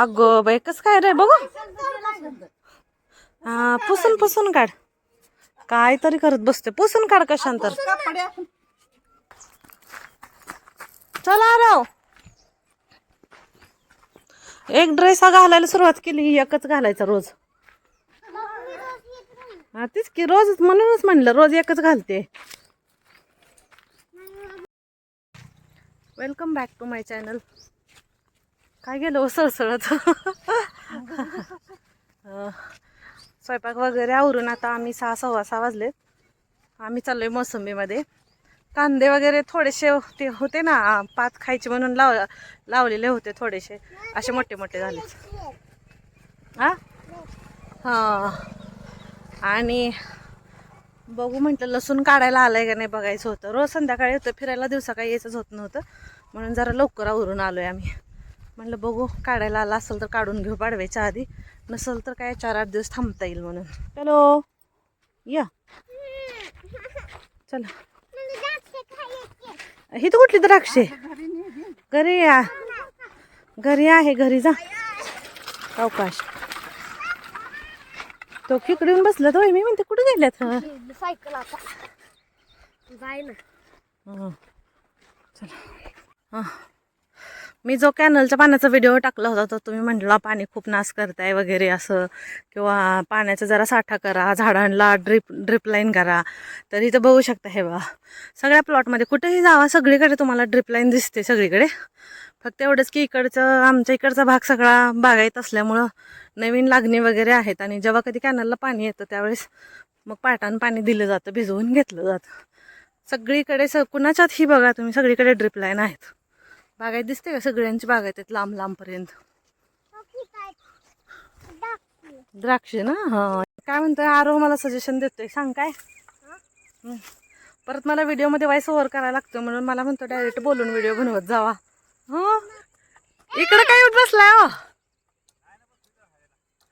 अगं by cos काय रे? बघू. हा पुसून पुसून काढ. काय तरी करत बसते. पुसून काढ कशांतर चला राव. एक ड्रेस हा घालायला सुरुवात केली ही एकच घालायचा रोज. हा तीच की रोज म्हणूनच म्हणलं रोज एकच घालते. Welcome back to my channel काय गेलं हो स्वयंपाक वगैरे आवरून आता आम्ही सहा सव्वा सहा वाजलेत. आम्ही चाललोय मोसंबीमध्ये. कांदे वगैरे थोडेसे ते होते ना पात खायचे म्हणून लाव लावलेले होते थोडेसे. असे मोठे मोठे झाले. हा हां. आणि बघू म्हटलं लसूण काढायला आलाय का नाही बघायचं होतं. रोज संध्याकाळी होतं फिरायला दिवसा काही यायचंच होत नव्हतं. म्हणून जरा लवकर आवरून आलोय आम्ही. म्हणलं बघू काढायला आला असेल तर काढून घेऊ पाडवायच्या आधी. नसेल तर काय चार आठ दिवस थांबता येईल म्हणून. हॅलो या. चला. ही तर कुठली द्राक्षे. घरी या. घरी आहे घरी जा. अवकाश. तो खेकडे येऊन बसला तो मी म्हणते कुठे गेल्यात. सायकल आता. जाय ना. हं. चला. हं. मी जो कॅनलच्या पाण्याचा व्हिडिओ टाकला होता तो तुम्ही म्हटला पाणी खूप नाश करताय वगैरे असं. किंवा पाण्याचा जरा साठा करा झाडांना ड्रिप ड्रिप लाईन करा. तर इथं बघू शकता हे बा सगळ्या प्लॉटमध्ये कुठेही जावा सगळीकडे तुम्हाला ड्रिप लाईन दिसते सगळीकडे. फक्त एवढंच की इकडचं आमच्या इकडचा भाग सगळा बागायत असल्यामुळं नवीन लागणी वगैरे आहेत. आणि जेव्हा कधी कॅनलला पाणी येतं त्यावेळेस मग पाटानं पाणी दिलं जातं भिजवून घेतलं जातं. सगळीकडे स कुणाच्यातही बघा तुम्ही सगळीकडे ड्रिप लाईन आहेत. बागायत दिसते का? सगळ्यांची बागायत आहेत लांब लांबपर्यंत. द्राक्ष. ना? हा. काय म्हणतोय? आरो मला सजेशन देतोय. सांग काय. परत मला व्हिडिओमध्ये व्हॉइस ओव्हर करायला लागतो म्हणून मला म्हणतो डायरेक्ट बोलून व्हिडिओ बनवत जावा. हो? इकडं काय बसलाय हो?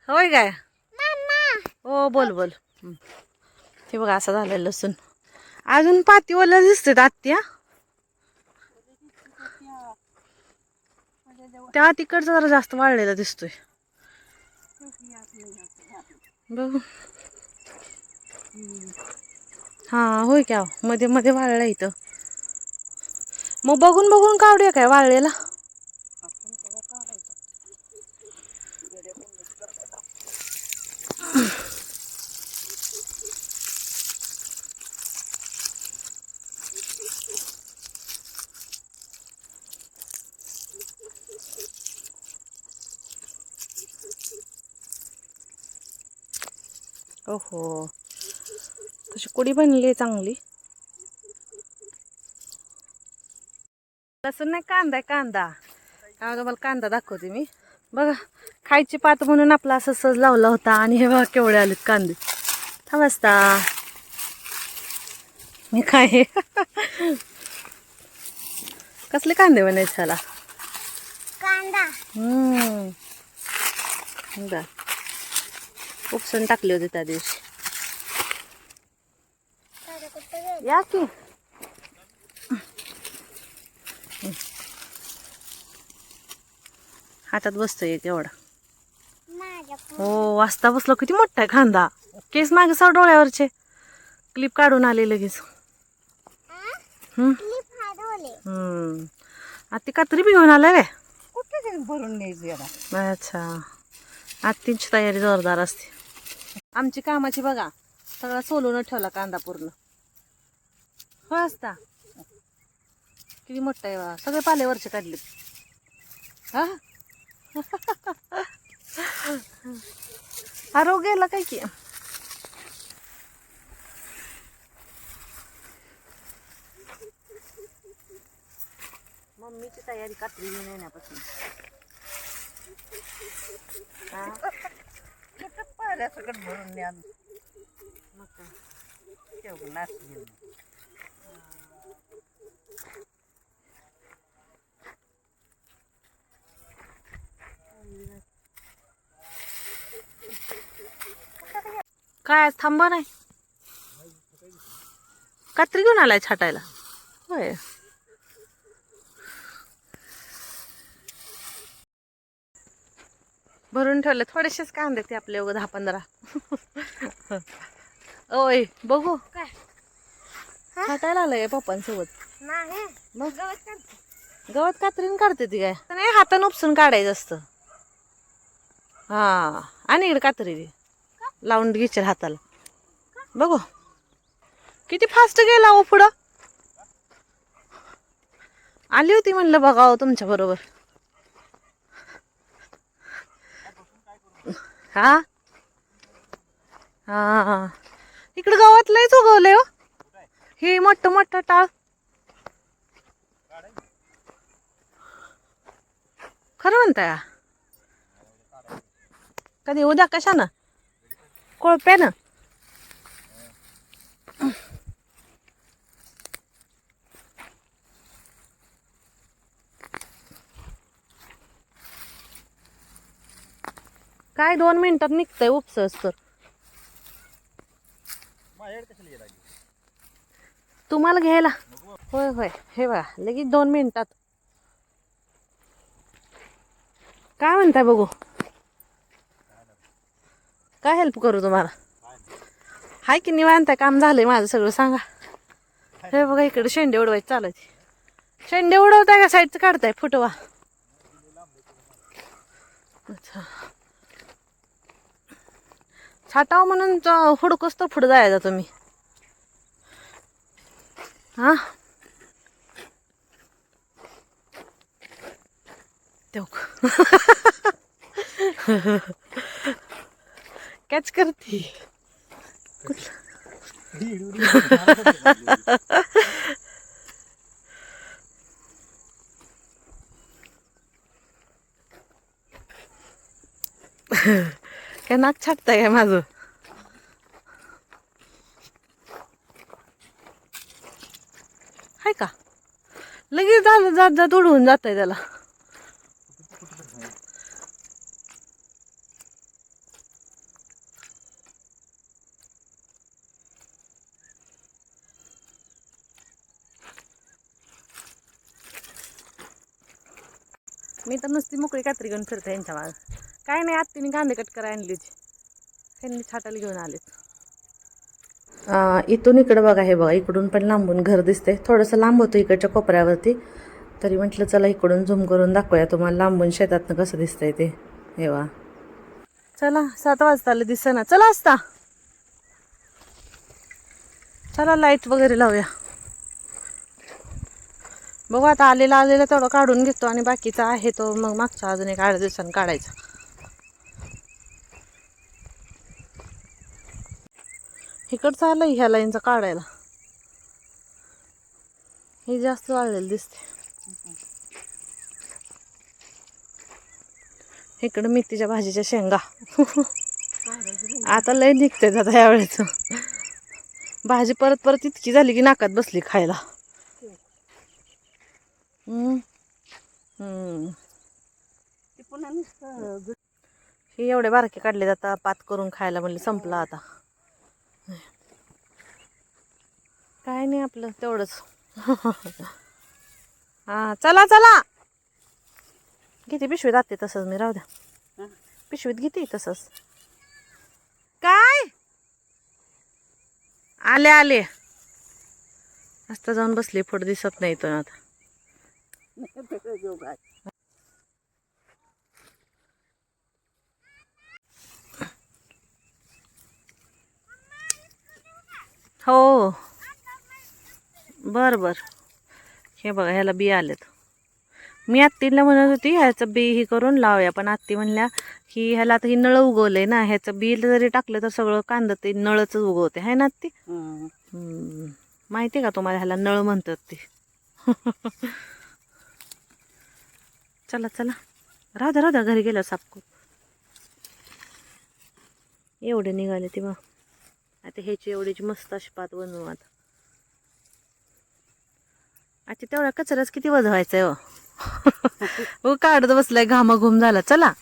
होय काय? हो बोल बोल. हं. बघा असं झालं लसूण. अजून पातीवाला दिसते आत्या. त्या तिकडचा जरा जास्त वाळलेला दिसतोय. बघू. हा होय क्या मध्ये मध्ये वाळला इथं. मग बघून बघून काढूया काय वाळलेला? ओहो. कशी कुडी बनली आहे चांगली. लसूण नाही कांदा आहे कांदा. हा तुम्हाला कांदा दाखवते मी. बघा खायची पात म्हणून आपला असं सहज लावला होता आणि हे बघा केवढे आलेत कांदे. थांबसता मी काय कसले कांदे बनायचे त्याला कांदा. हम्म. उपसून टाकले होते त्या दिवशी. या की. हातात बसतोय एक एवढा. हो वाजता बसलो किती मोठा आहे खांदा. केस मागे साव डोळ्यावरचे. क्लिप काढून आले लगेच. हम्म. फाडवले हम्म. आता ती कात्री बी घेऊन आलाय रे भरून अच्छा. आत्तींची तयारी जोरदार असते. आमची कामाची बघा. सगळा सोलून ठेवला कांदा पूर्ण. हो असता. किती मोठा आहे बा. सगळे पालेवरचे काढले हा? आरोग गेला काय की? मम्मीची तयारी कात्री घेऊन येण्यापासून. हा कुठं सगळं भरून द्या मग काय तेवढं नाच घेऊन. काय थांबा नाही? कात्री घेऊन आलाय छाटायला. होय. भरून ठेवले. थोडेसेच कांदे ते आपले दहा पंधरा ओय बघू. काय? छाटायला आलंय पप्पांसोबत. नाही. मग? गवत कात्रीन काढते ती काय? नाही हातानं उपसून काढायचं असतं. हा आणि इकडे कात्री. लावून घेशील हाताला. बघू. किती फास्ट गेला हो पुढं? आली होती म्हणलं बघावं तुमच्या बरोबर. हा? हा इकडे गावात लयच उगवलंय हो. हे मोठं मोठं टाळ. खरं म्हणताय? कधी उद्या कशानं? कोळप्यानं? दोन मिनिटात निघतंय उपसस तर तुम्हाला घ्यायला? होय होय. हे बघा लगेच दोन मिनिटात. काय म्हणताय बघू? काय हेल्प करू तुम्हाला? हाय की निवांत आहे? काम झालंय माझं सगळं सांगा. हे बघा इकडे शेंडे उडवायचे चालत शेंडे उडवताय का? साईडचं काढताय? फुटवा. अच्छा. छाटाव म्हणून च- हुडकूच तर पुढं जायचा तुम्ही. हा? देऊ कॅच करते. काय नाक छाटताय काय माझं हाय का लगेच झालं जात जात उडवून जात आहे त्याला मी तर नुसती मोकळी कात्री घेऊन फिरते यांच्या माग. काय नाही आत्तीने कांदे कट करायला आणली होती त्यांनी छाटाला घेऊन आलेत. इथून इकडं बघा हे बघा इकडून पण लांबून घर दिसते थोडंसं लांब होतं इकडच्या कोपऱ्यावरती. तरी म्हटलं चला इकडून झूम करून दाखवूया तुम्हाला लांबून शेतातनं कसं दिसतंय ते. हे वा चला सात वाजता आले दिसेना. चला असता चला लाइट वगैरे लावूया. बघू आता आलेला आलेला तेवढं काढून घेतो आणि बाकीचा आहे तो मग मागच्या अजून एक आठ दिवसांनी काढायचा. इकडचं आलं ह्या लाईनचं काढायला. हे जास्त वाढलेलं दिसते इकडं मेथीच्या भाजीच्या शेंगा. आता लय निघते आता यावेळेच भाजी परत परत इतकी झाली की नाकात बसली खायला. हम्म. हम्म. हे एवढे बारके काढले जातात पात करून खायला म्हणले संपलं आता. काय नाही आपलं तेवढंच. हा चला चला. घेते पिशवीत आते तसंच मी राहू द्या. पिशवीत घेते तसंच. काय? आले आले. आता जाऊन बसली पुढे दिसत नाही इथून आता. हो. बर बर हे बघा ह्याला बी आलेत. मी आत्तीला म्हणत होती ह्याचं बी ही करून लावूया. पण आत्ती म्हणल्या की ह्याला आता ही नळं उगवलंय ना ह्याचं बी जरी टाकलं तर सगळं कांदा ते नळच उगवते. आहे ना आत्ती? हं. माहिती का तुम्हाला ह्याला नळ म्हणतात ते. चला चला. राहू द्या घरी गेलं साफ करू एवढे निघाले ते बा आता ह्याची एवढीची मस्त अशी पात बनवू आता. अच्छा तेवढा कचराच किती वजवायचा आहे हो काढत बसलाय घामाघूम झाला. चला.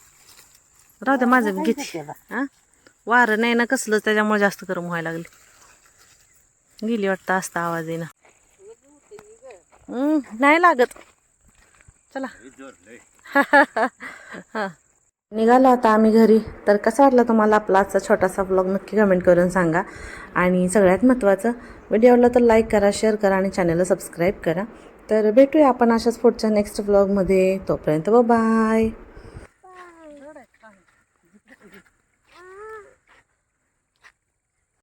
राहू द्या माझं घेते. हा? वारं नाही ना कसलं त्याच्यामुळे जास्त गरम व्हायला लागली. गेली वाटतं असता आवाज येईना हम्म, नाही लागत. चला. हा. निघालो आता आम्ही घरी. तर कसा वाटला तुम्हाला आपला आजचा छोटासा ब्लॉग नक्की कमेंट करून सांगा. आणि सगळ्यात महत्त्वाचं व्हिडिओ आवडला तर लाईक करा शेअर करा आणि चॅनलला सबस्क्राईब करा. तर भेटूया आपण अशाच पुढच्या नेक्स्ट ब्लॉगमध्ये तोपर्यंत बाय